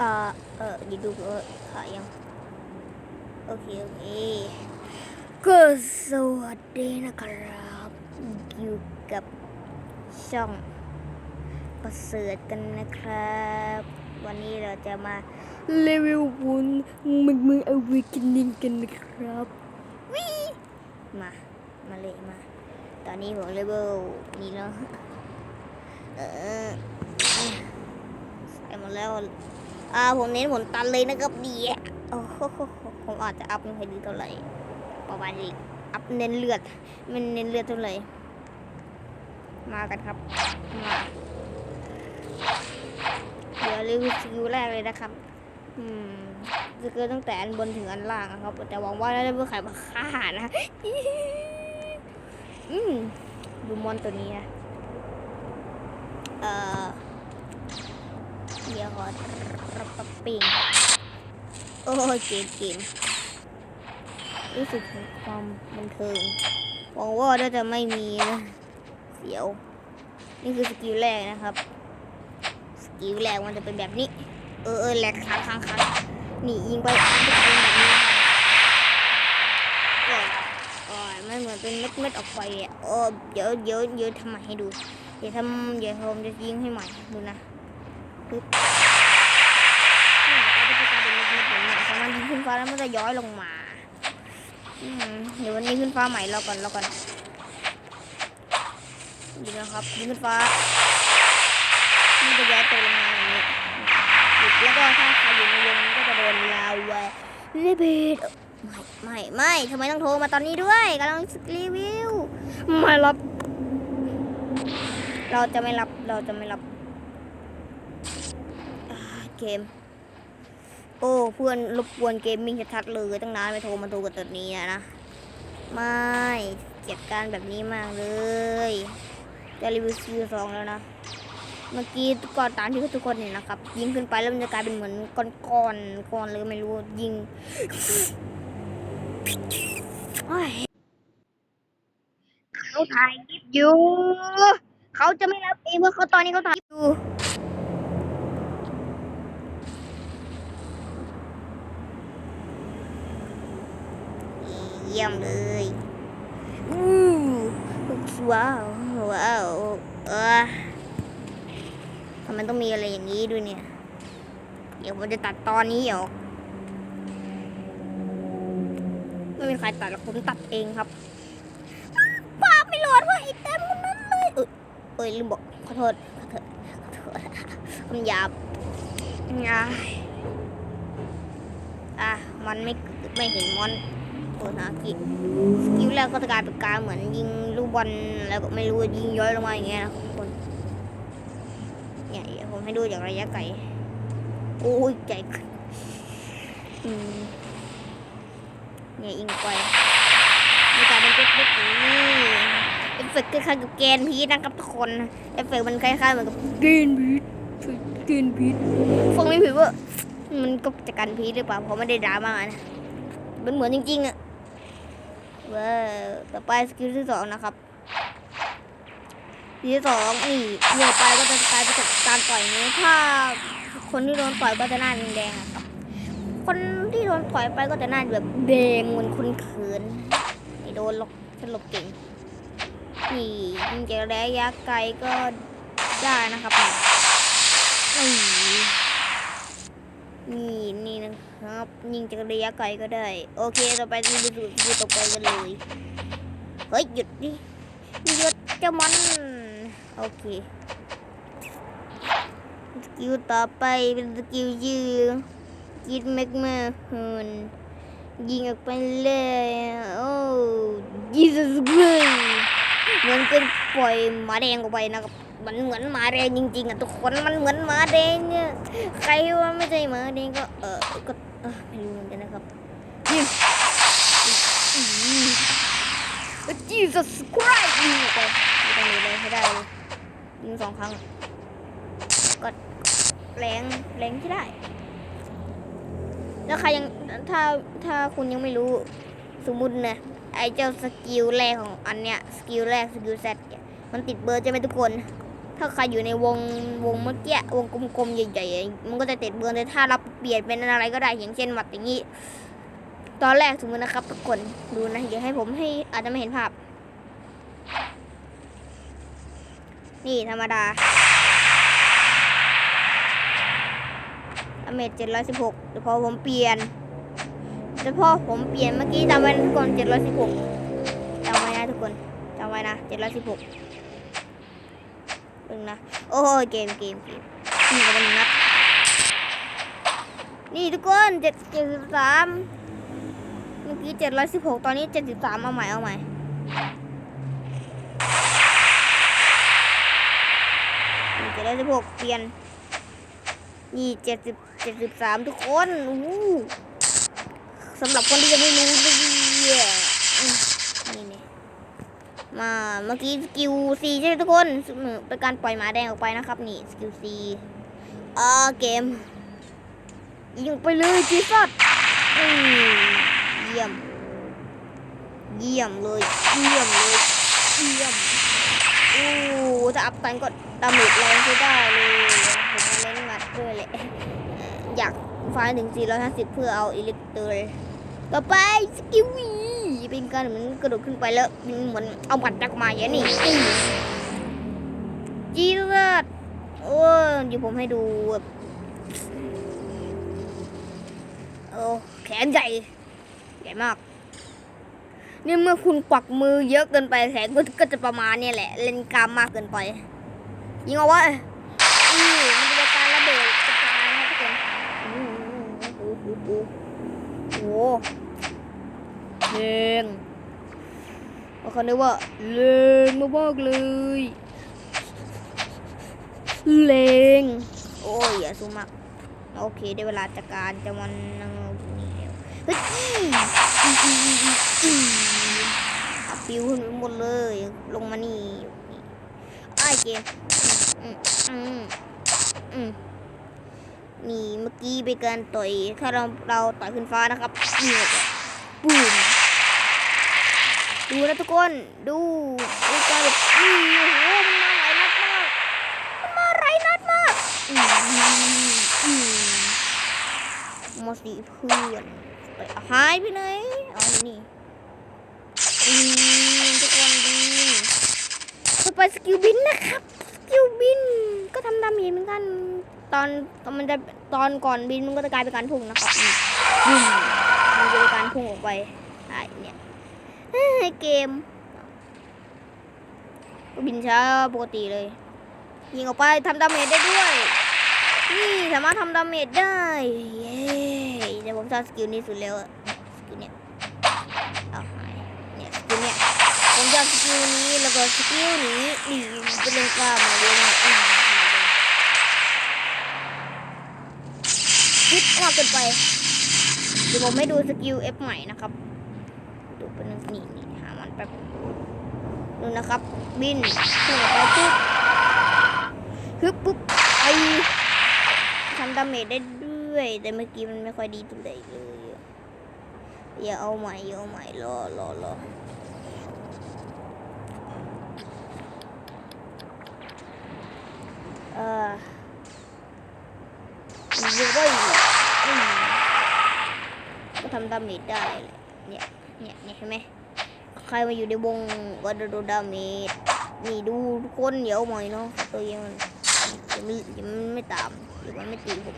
อ่าเออดีดูเออขายังโอเคโอเคก็สวัสดีนะครับอยู่กับช่องประเสริฐกันนะครับ วันนี้เราจะมาเลเวลวุนมึงมึงเอาวิกินิ่งกันนะครับวิมา มาเลยมา ตอนนี้ผมเลเวลนี้แล้วเออใส่หมดแล้ว อ่าผมเน้นผลตันเลยนะครับดีอะโอ้โหผมอาจจะอัพไม่ค่อยดีเท่าไหร่ประมาณนี้อัพเน้นเลือดมันเน้นเลือดเท่าไหร่มากันครับมาเดี๋ยวรีวิวสกิลแรกเลยนะครับ อืมสกิลตั้งแต่อันบนถึงอันล่างอะครับ แต่หวังว่าได้เพื่อขายมาฆ่านะอืมดูมอนตัวนี้นะเอ่อ ยวขอรับปับปิงโอ้เกมเกมรู้สึกถึงความบันเทิงหวังว่าน่าจะไม่มีนะเสียว นี่คือสกิลแรกนะครับ สกิลแรกมันจะเป็นแบบนี้ เออเออแหลกค้างค้างค้างนี่ยิงไปจะเป็นแบบนี้ก็ก็มันเหมือนเป็นเม็ดเม็ดออกไปอะโอ้เดี๋ยวเดี๋ยวเดี๋ยวทำใหม่ให้ดู เดี๋ยวทำเดี๋ยวผมจะยิงให้ใหม่ดูนะ ปึ๊บเขาจะกลายเป็นเม็ดๆแบบนี้พอมันยิงขึ้นฟ้าแล้วมันจะย้อยลงมาเดี๋ยววันนี้ขึ้นฟ้าใหม่เราก่อนเราก่อนดีนะครับยิงขึ้นฟ้ามันจะย้อยตัวลงมาอย่างนี้หยุดแล้วก็ถ้าใครอยู่ในวงก็จะโดนลาวารีบีดไม่ไม่ไม่ทำไมต้องโทรมาตอนนี้ด้วยกำลังรีวิวไม่รับ เราจะไม่รับเราจะไม่รับ เกม โอ้ เพื่อนรบกวนเกมมิ่งชัดๆเลยตั้งนานไปโทรมาโทรกันตอนนี้นะ ไม่เกลียดการแบบนี้มากเลยจะรีวิวซีสองแล้วนะ เมื่อกี้ก่อนตามที่ทุกคนเห็นนะครับ ยิงขึ้นไปแล้วมันจะกลายเป็นเหมือนก้อนก้อนก้อนเลยไม่รู้ยิงเขาถ่ายคลิปอยู่ เขาจะไม่รับเองเพราะเขาตอนนี้เขาถ่ายอยู่ เยี่ยมเลยอู้ว้าวว้าวเออทำไมต้องมีอะไรอย่างนี้ด้วยเนี่ย เดี๋ยวผมจะตัดตอนนี้ออกไม่มีใครตัดหรอกผมตัดเองครับภาพไม่โหลดว่าไอ้เต็มนั้นเลยเอ้ยเอ้ยลืมบอกขอโทษขอโทษขอโทษคำหยาบงาอะมันไม่ไม่เห็นมอน โอ้นากิสกิลแรกก็จะกลายเป็นการเหมือนยิงลูกบอลแล้วก็ไม่รู้ยิงย้อยลงมาอย่างเงี้ยนะทุกคนเนี่ยเดี๋ยวผมให้ดูจากระยะไกลโอ้ยใจอืมเนี่ยยิงไปมันกลายเป็นเล็กๆอย่างนี้เอฟเฟกต์คล้ายๆกับแกนพีชนะครับทุกคนเอฟเฟกต์มันคล้ายๆเหมือนกับแกนพีชแกนพีชฟังไม่ผิดว่ามันก็จะกันพีชหรือเปล่าเพราะไม่ได้ดราม่านะมันเหมือนจริงๆอะ ว้าต่อไปสกิลที่สองนะครับที่สองนี่เหนื่อยไปก็จะกลายเป็นการต่อยนี้ถ้าคนที่โดนต่อยก็จะหน้าแดงๆอะครับ คนที่โดนต่อยไปก็จะหน้าแบบแดงเหมือนคนเขินไม่โดนหรอกฉันหลบเก่งนี่ยิงจากระยะไกลก็ได้นะครับนี่ นี่นี่นะครับ ยิงจากระยะไกลก็ได้ โอเคต่อไปดูดูดูต่อไปกันเลยเฮ้ยหยุดดิหยุดเจ้ามอนโอเคสกิลต่อไปเป็นสกิลยืนกิดแมกมาฮืนยิงออกไปเลยโอ้ยิสสเลยเหมือนเป็นปล่อยหมาแดงออกไปนะครับ มันเหมือนหมาแดงจริง ๆอะทุกคนมันเหมือนหมาแดงเนี่ยใครว่าไม่ใช่หมาแดงก็เออก็เออไม่รู้เหมือนกันนะครับยิงจีสัสครายยิงออกไปไม่ต้องเลยเลยให้ได้เลยยิงสองครั้งก็แรงแรงที่ได้ แล้วใครยังถ้าถ้าคุณยังไม่รู้สมมุตินะไอเจ้าสกิลแรกของอันเนี้ยสกิลแรกสกิลเซตมันติดเบอร์ใช่ไหมทุกคน ถ้าใครอยู่ในวงวงเมื่อกี้วงกลมๆใหญ่ๆมันก็จะติดเบือนแต่ถ้าเราเปลี่ยนเป็นอะไรก็ได้อย่างเช่นหวัดอย่างนี้ ตอนแรกสมมตินะครับทุกคนดูนะเดี๋ยวให้ผมให้อาจจะไม่เห็นภาพ นี่ธรรมดาอเมจเจ็ดร้อยสิบหกแต่พอผมเปลี่ยนแต่พอผมเปลี่ยนเมื่อกี้จำไว้นะทุกคนเจ็ดร้อยสิบหกจำไว้นะทุกคนจำไว้นะเจ็ดร้อยสิบหก เพิ่งนะ โอ้เกมเกมเกมนี่ก็เป็นนัดนี่ทุกคนเจ็ดเจ็ดสิบสามเมื่อกี้เจ็ดร้อยสิบหกตอนนี้เจ็ดสิบสามเอาใหม่เอาใหม่เจ็ดร้อยสิบหกเปลี่ยน นี่เจ็ดสิบเจ็ดสิบสามทุกคนอู้สำหรับคนที่ยังไม่รู้เนี่ยนี่นี่ มาเมื่อกี้สกิลซีใช่ไหมทุกคนเป็นการปล่อยหมาแดงออกไปนะครับ นี่สกิลซีอ่าเกมยิงไปเลยจีซัดเยี่ยม เยี่ยมเลย เยี่ยมเลยเยี่ยมโอ้ถ้าอัพตันก็ดาเมจแรงใช้ได้เลยผมเล่นงัดด้วยแหละอยากฟ้าถึง 450 เพื่อเอาอิเล็กเตอร์ต่อไปสกิลวี ป็นการเหมือนกระโดดขึ้นไปแล้วมันเหมือนเอาบัตรจักมาอย่างนี้จีรัดโอ้ยเดี๋ยวผมให้ดูแบบโอ้แขนใหญ่ใหญ่มากนี่เมื่อคุณกวักมือเยอะเกินไปแขนก็จะประมาณนี่ยแหละ เล่นกล้ามมากเกินไป ยิงเอาไว้นี่มันจะเป็นการระเบิดกระจายนะทุกคนโอ้โห เพลงบางคนเรียกว่าเลงมากๆเลยเลงโอ้ยอย่าซูมมากโอเคได้เวลาจัดการจะมันนั่งนี่แล้วเฮ้ยอืมอืมอืมอืมอืมอะปิวขึ้นไปหมดเลย ลงมานี่นี่ไอ้เกมนี่เมื่อกี้เป็นการต่อยถ้าเราเราต่อยขึ้นฟ้านะครับนี่ปูม ดูนะทุกคนดูดูการแบบนี่โอ้โหมันมาหลายนัดมากมันมาหลายนัดมากอืมอืมมาสีเพื่อนไปหายไปไหนเอ๋อนี่อืมทุกคนดีต่อไปสกิลบินนะครับสกิลบินก็ทำดาเมจเหมือนกันตอนตอนมันจะตอนก่อนบินมันก็จะกลายเป็นการพุ่งนะครับบินมันจะเป็นการพุ่งออกไปไอ้เนี่ย เอ้เกมก็บินช้าปกติเลย ยิงออกไปทำดาเมจได้ด้วย นี่สามารถทำดาเมจได้ เย้แต่ผมชอบสกิลนี้สุดแล้วสกิลเนี่ยเอาหายเนี่ยสกิลเนี่ยผมจะสกิลนี้แล้วก็สกิลนี้นี่จะเล่นกล้ามาเยอะมากคิดมากเกินไปเดี๋ยวผมให้ดูสกิล F ใหม่นะครับ นงนี่นี่หามันแป๊บดูนะครับ บินขึ้นไปปุ๊บฮึบปุ๊บไปทำดาเมจได้ด้วย แต่เมื่อกี้มันไม่ค่อยดีตัวใดเลยอย่าเอาใหม่อย่าเอาใหม่รอรอรอเออเยกว่าอืมก็ทำดาเมจได้แหละเนี่ย เนี่ยเนี่ยเห็นไหมใครมาอยู่ในวงวัดดูดามีนี่ดูทุกคนเดี๋ยวหน่อยเนาะตัวยังมันยังไม่ยังไม่ตามหรือมันไม่ตีผม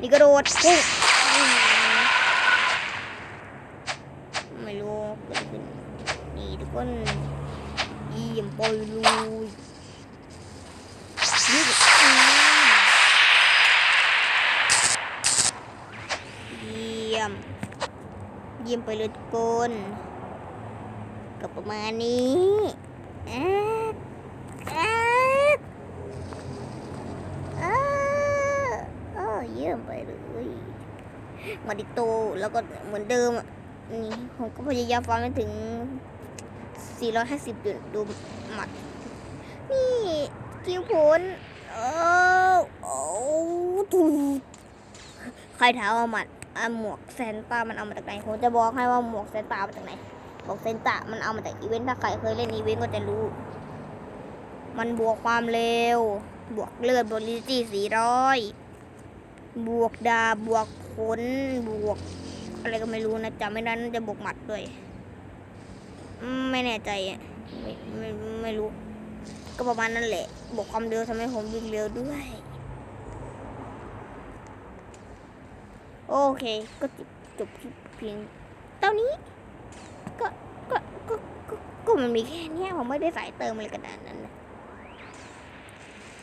นี่กระโดดปุ๊บอืมไม่รู้เกิดขึ้นนี่ทุกคนเยี่ยมปล่อยเลยยืดอืมเยี่ยม เยี่ย มไปเลยทุกคนก็ประมาณนี้อ๊ะแอ๊ะเออเออเยี่ยมไปเลยมาดิโตแล้วก็เหมือนเดิมอะนี่ผมก็พยายามฟังให้ถึง 450ดูดูหมัด นี่คิวผลเออโอ้ถูใครถามว่าหมัด หมวกเซนต้ามันเอามาจากไหนผมจะบอกให้ว่าหมวกเซนต้ามาจากไหนบอกเซนต้ามันเอามาจากอีเวนต์ถ้าใครเคยเล่นอีเวนต์ก็จะรู้ มันบวกความเร็ว บวกเลือดบวกลิตี้สี่ร้อยบวกดาบบวกผลบวก อะไรก็ไม่รู้นะจำไม่ได้น่าจะบวกหมัดด้วย ไม่แน่ใจอะไม่ไม่ไม่รู้ ก็ประมาณนั้นแหละ บวกความเร็วทำให้ผมวิ่งเร็วด้วย โอเค ก็จบจบคลิปเพียงเท่านี้ ก็ก็ก็ก็มันมีแค่นี้ผมไม่ได้ใส่เติมอะไรกระดานนั้นนะ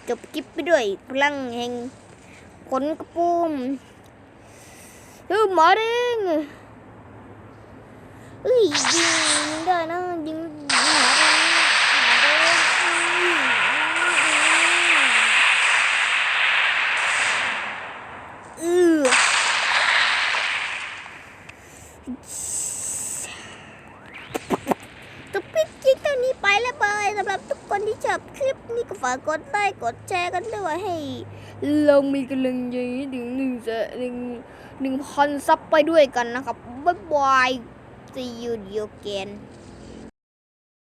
จบคลิปไปด้วยพลังแห่งขนกระปุมเฮ้ยหมาเด้งเอ้ยยิงยิงได้นะยิงยิงหมาเด้งหมาเด้งอือ ก็ปิดคลิปตัวนี้ไปแล้วบายสำหรับทุกคนที่ชอ บคลิปนี้ก็ฝากกดไลค์กดแชร์กันด้วยให้เรามีกำลังใจถึงหนึ่งจะหนึ่งหนึ่งพันซับไปด้วยกันนะครับ บ๊ายบาย see you again